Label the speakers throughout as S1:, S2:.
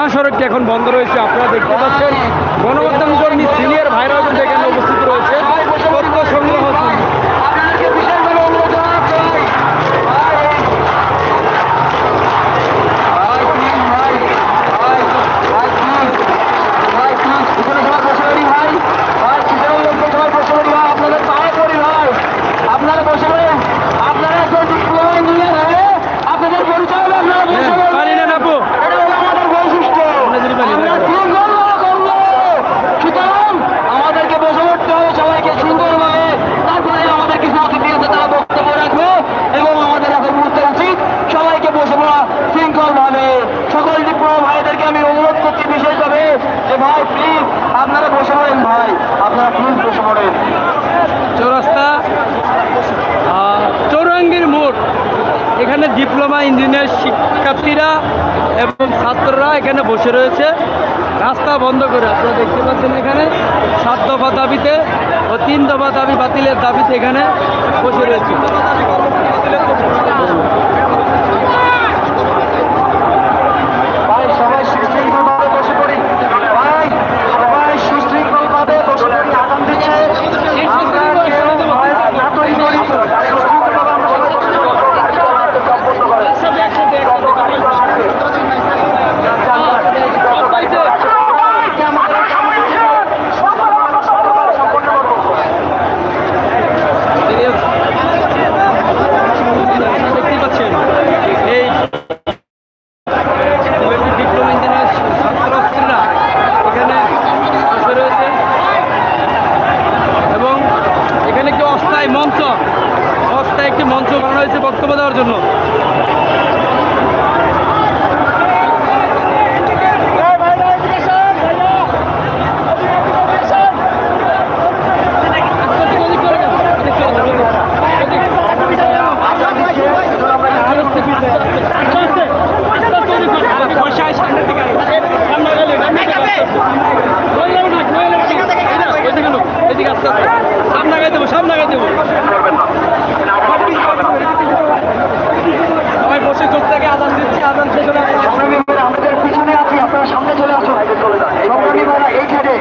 S1: মহাসড়কটি এখন বন্ধ রয়েছে। আপনারা দেখতে পাচ্ছেন গণমাধ্যম কর্মী সিনিয়র ভাইরাল এখানে উপস্থিত রয়েছে তথ্য সংগ্রহ জন্য।
S2: আপনারা বসে পড়েন আপনারা একজন ডিপ্লোমা ইঞ্জিনিয়ার হয়ে আপনাদের পরিচয় হলে আপনারা বসে
S1: হ্যাঁ,
S2: পড়েন।
S1: পানি নেন আপু
S2: এটা হলো আমাদের বৈশিষ্ট্য
S1: আপনাদের বাড়ি,
S2: আমরা
S1: দেখো।
S2: শৃঙ্খলা করব। সুতরাং আমাদেরকে বসে পড়তে হবে সবাইকে সুন্দরভাবে তারপরে আমাদের কিছু অতিথি আছে তারা বক্তব্য রাখবে এবং আমাদের এখন বুঝতে উচিত সবাইকে বসে পড়া শৃঙ্খল ভাবে সকল ডিপ্লোমা ভাইদেরকে আমি অনুরোধ করছি বিশেষভাবে যে ভাই প্লিজ আপনারা বসে পড়েন ভাই। আপনারা প্লিজ বসে পড়েন।
S1: চৌরাস্তা মোড়। এখানে ডিপ্লোমা ইঞ্জিনিয়ার শিক্ষার্থীরা এবং ছাত্ররা এখানে বসে রয়েছে। রাস্তা বন্ধ করে আপনারা দেখতে পাচ্ছেন এখানে। সাত দফা দাবিতে ও তিন দফা দাবি বাতিলের দাবিতে এখানে বসে রয়েছে
S2: ভাই সবাই সুশৃঙ্খলভাবে বসে পড়ি ভাই সবাই সুশৃঙ্খলভাবে বসে পড়ি আগাম দিচ্ছে আমরা কেউ ভয় না তৈরি করি সুশৃঙ্খলভাবে আমরা সবাই বসে পড়ি। কার্যক্রম সম্পন্ন করেন। আমাদের সামনে সুশৃঙ্খলভাবে সম্পন্ন করব।
S1: আপনারা দেখতেই পাচ্ছেন এই ডিপ্লোমা ইঞ্জিনিয়ার ছাত্রছাত্রীরা এখানে বসে রয়েছে এবং এখানে একটি অস্থায়ী মঞ্চ অস্থায়ী একটি মঞ্চ বানানো হয়েছে বক্তব্য দেওয়ার জন্য। সামনে গাই দেবো সামনে গাই দেবো সবাই বসে চোখ থেকে আদান দিচ্ছি আদান শেষ হলে আমরা-
S2: সংগ্রামী ভাইরা, আমাদের পিছনে আছি আপনারা সামনে চলে আসুন সংগ্রামী ভাইরা এই সাইডে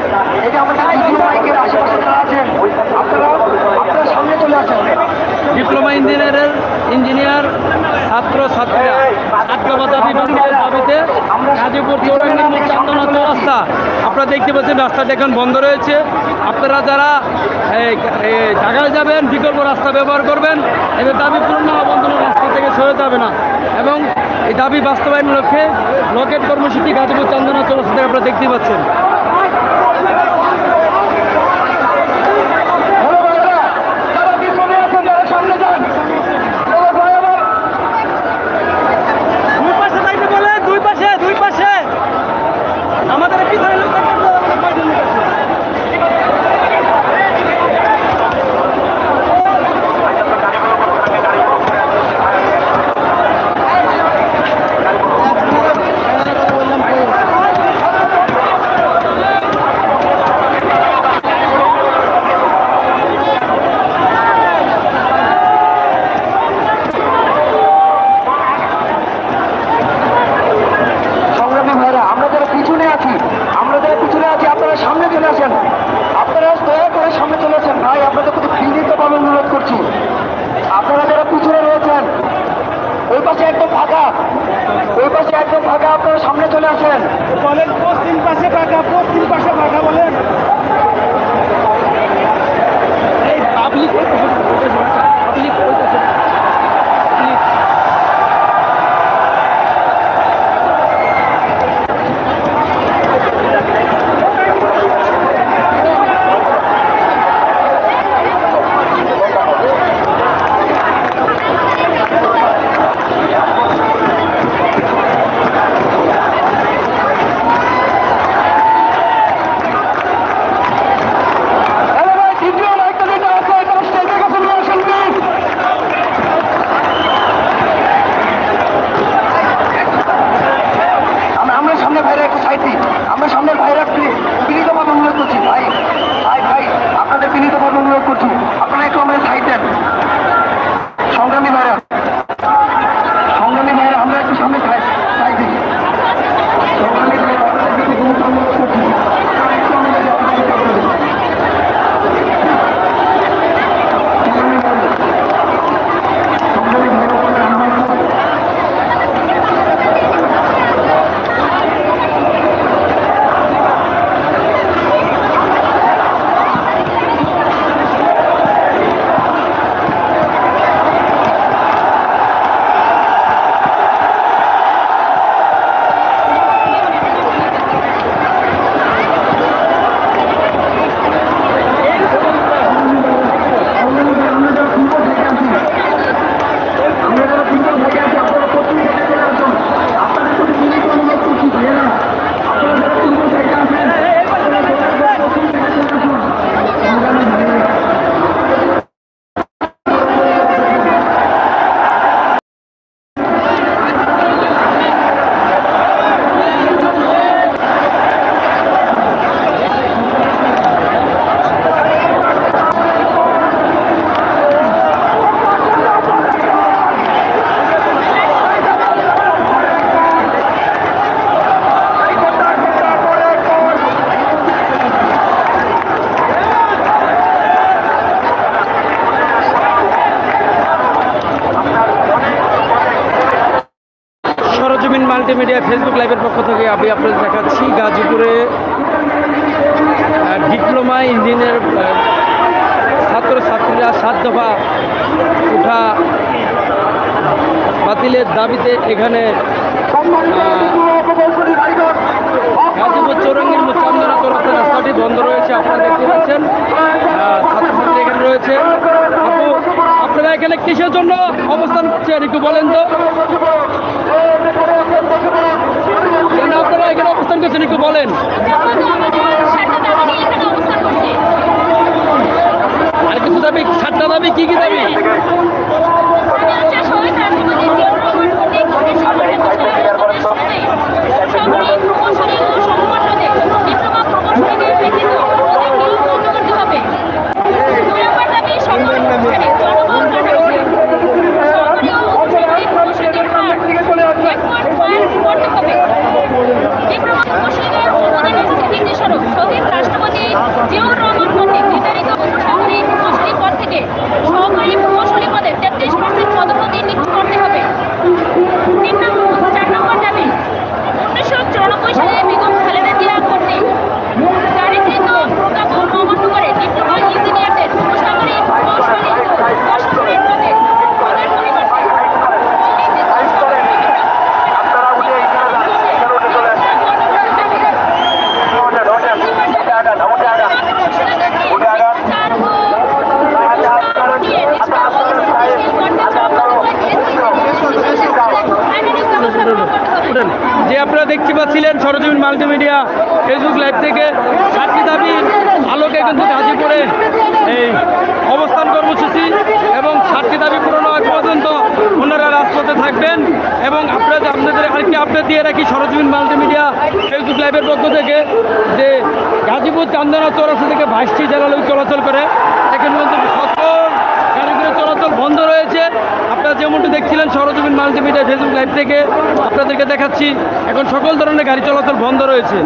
S2: এই যে আমাদের দ্বিতীয় মাইকের আশেপাশে যারা আছেন আপনারা আপনারা সামনে চলে আসেন
S1: ডিপ্লোমা ইঞ্জিনিয়ারের ইঞ্জিনিয়ার, ছাত্র, ছাত্রীরা। দাবি দাবিতে গাজীপুর চৌরাঙ্গীর চৌরাস্তা। আপনারা দেখতে পাচ্ছেন, রাস্তাটা এখন বন্ধ রয়েছে। আপনারা যারা ঢাকায় যাবেন, বিকল্প রাস্তা ব্যবহার করবেন, এদের দাবি পূরণ হওয়া রাস্তা থেকে সরে যাবে না। এবং এই দাবি বাস্তবায়নের লক্ষ্যে লকেট কর্মসূচি গাজীপুর চান্দনা থেকে আপনারা দেখতে পাচ্ছেন। valer todo. মাল্টিমিডিয়া ফেসবুক লাইভের পক্ষ থেকে আমি আপনাদের দেখাচ্ছি গাজীপুরে ডিপ্লোমা ইঞ্জিনিয়ার আহ, ছাত্র ছাত্রীরা সাত দফা উঠা বাতিলের দাবিতে এখানে গাজীপুর চৌরঙ্গের চান্দনা চৌরাস্তা রাস্তাটি বন্ধ রয়েছে আপনারা দেখতে পাচ্ছেন ছাত্রছাত্রী এখানে রয়েছে। আপনারা এখানে কিসের জন্য অবস্থান করছেন একটু বলেন তো? আপনারা এখানে অবস্থান করছেন একটু বলেন? আর কিছু দাবি সাতটা দাবি কি কি দাবি? লাইভ থেকে সাতটি দাবির আলোকে কিন্তু গাজীপুরে এই অবস্থান কর্মসূচি এবং সাতটি দাবি পূরণ হওয়া পর্যন্ত ওনারা রাজপথে থাকবেন এবং আপনারা আপনাদের আরেকটি আপডেট দিয়ে রাখি, সরজমিন মাল্টিমিডিয়া ফেসবুক লাইভের পক্ষ থেকে যে গাজীপুর চান্দনা চৌরাস্তা থেকে বাইশটি জেলালোক চলাচল করে, এখানে কিন্তু সকল গাড়িগুলো চলাচল বন্ধ রয়েছে। আপনারা যেমনটি দেখছিলেন, সরজমিন মাল্টিমিডিয়া ফেসবুক লাইভ থেকে আপনাদেরকে দেখাচ্ছি, এখন সকল ধরনের গাড়ি চলাচল বন্ধ রয়েছে।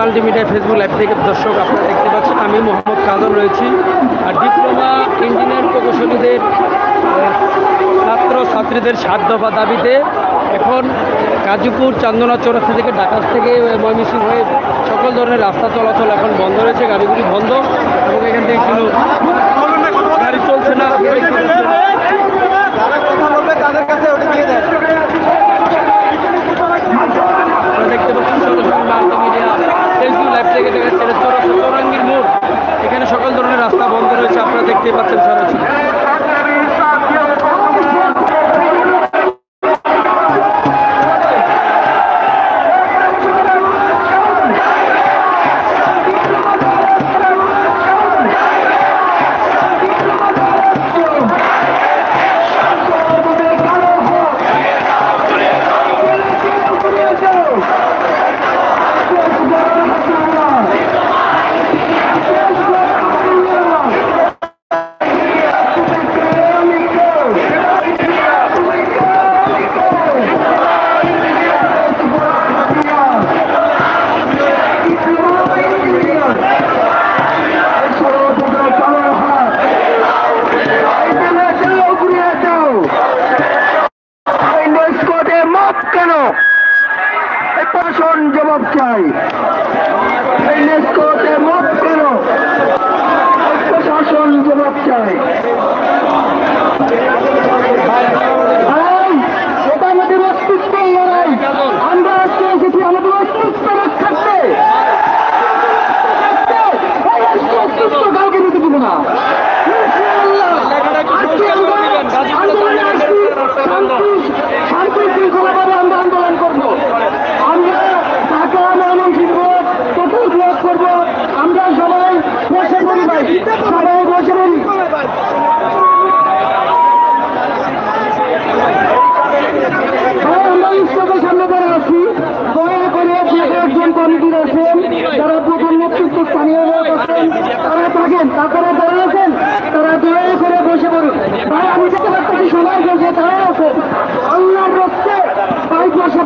S1: মাল্টিমিডিয়া ফেসবুক লাইভ থেকে দর্শক আপনারা দেখতে পাচ্ছেন, আমি মোহাম্মদ কাদর রয়েছি। আর ডিপ্লোমা ইঞ্জিনিয়ার প্রকৌশলীদের ছাত্র ছাত্রীদের সাত দফা দাবিতে এখন গাজীপুর চান্দনা চৌরাস্তা থেকে ঢাকা থেকে ময়মনসিংহ হয়ে সকল ধরনের রাস্তা চলাচল এখন বন্ধ রয়েছে, গাড়িগুলি বন্ধ এবং এখান থেকে কোনো গাড়ি চলছে না
S3: তাদের কাছে দিয়ে দেন।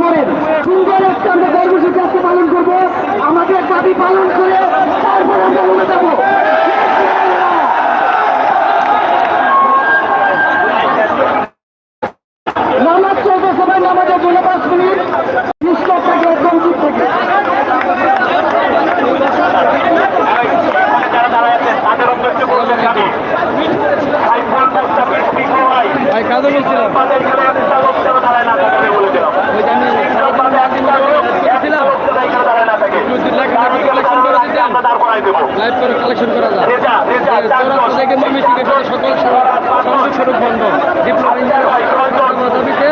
S2: করেন। সুন্দর একটা আমরা কর্মসূচি আজকে পালন করব। আমাদের দাবি পালন করে তারপর আমরা উঠে যাব
S4: বিদায়
S1: লাইভ করে কালেকশন করা যায় সকল সংসদ স্বরূপ বন্ধ। দাবিতে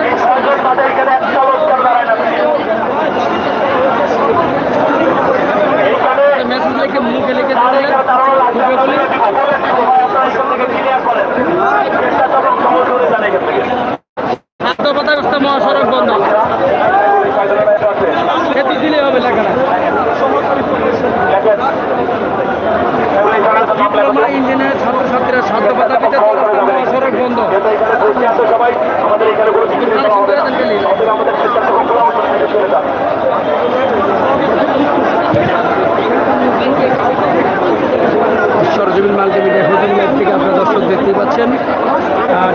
S1: জমিন মাল্টিমিডিয়া হোটেল মেট থেকে আপনারা দর্শক দেখতেই পাচ্ছেন।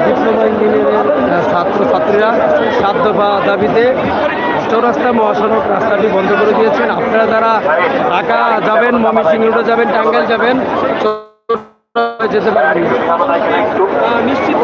S1: ডিপ্লোমা ইঞ্জিনিয়ারের ছাত্রছাত্রীরা সাত দফা দাবিতে চৌরাস্তা মহাসড়ক রাস্তাটি বন্ধ করে দিয়েছেন। আপনারা যারা ঢাকা যাবেন ময়মনসিংহ রোডে যাবেন, টাঙ্গাইল যাবেন যেতে পারেন। নিশ্চিত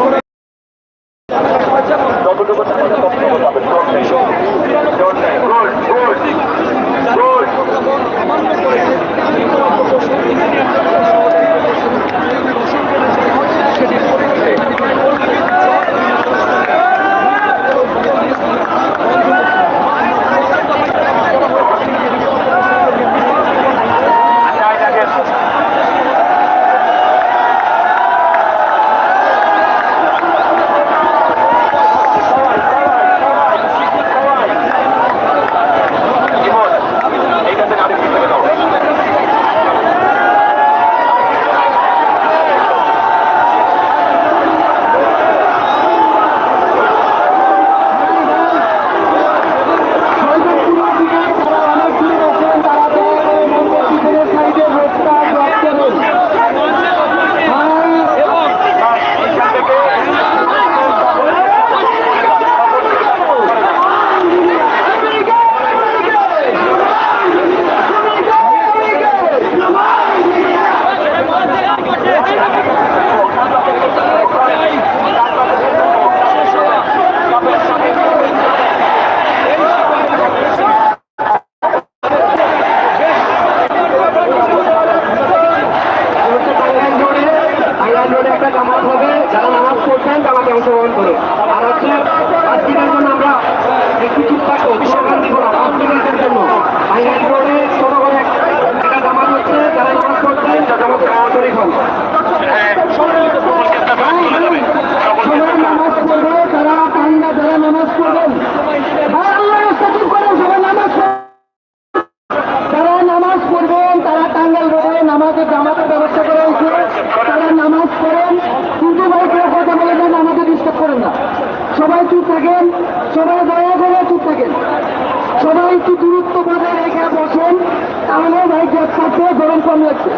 S2: কম লাগছে।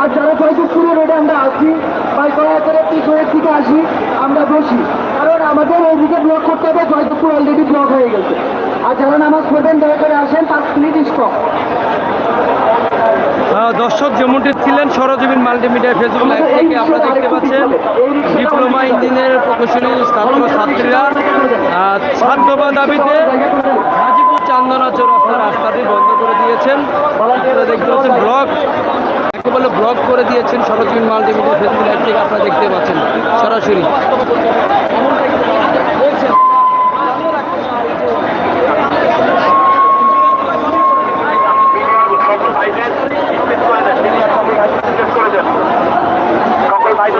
S2: আর যারা হয়তো পুরো রোডে আমরা আসি বা কয়েকের পিছনের দিকে আসি আমরা বসি। কারণ আমাদের ওইদিকে ব্লক করতে হবে জয়দপুর অলরেডি ব্লক হয়ে গেছে। আর যারা নামাজ পড়বেন দয়া করে আসেন পাঁচ মিনিট স্টপ
S1: দর্শক যেমনটি ছিলেন সরজমিন মাল্টিমিডিয়া ফেসবুক লাইভ থেকে আপনারা দেখতে পাচ্ছেন ডিপ্লোমা ইঞ্জিনিয়ারিং প্রকৌশলী ছাত্র ছাত্রীরা সাধ্যবা দাবিতে চন্দনাচর রাস্তা, রাস্তাটি বন্ধ করে দিয়েছেন। আপনারা দেখতে পাচ্ছেন ব্লক। একেবারে ব্লক করে দিয়েছেন সরোজিন মাল্টিমিডিয়া ফেসবুক অ্যাপ থেকে আপনারা দেখতে পাচ্ছেন, সরাসরি। সকল ভাই